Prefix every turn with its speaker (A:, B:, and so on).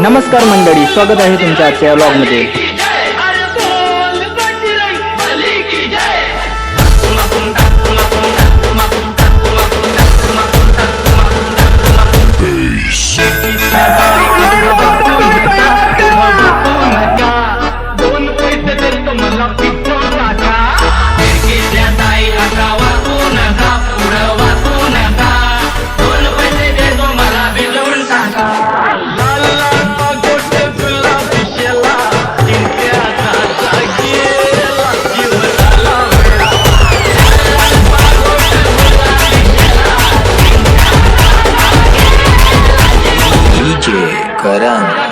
A: नमस्कार मंडळी स्वागत आहे तुमच्या आजच्या ब्लॉगमध्ये दोन पैसे मला. DJ Karan.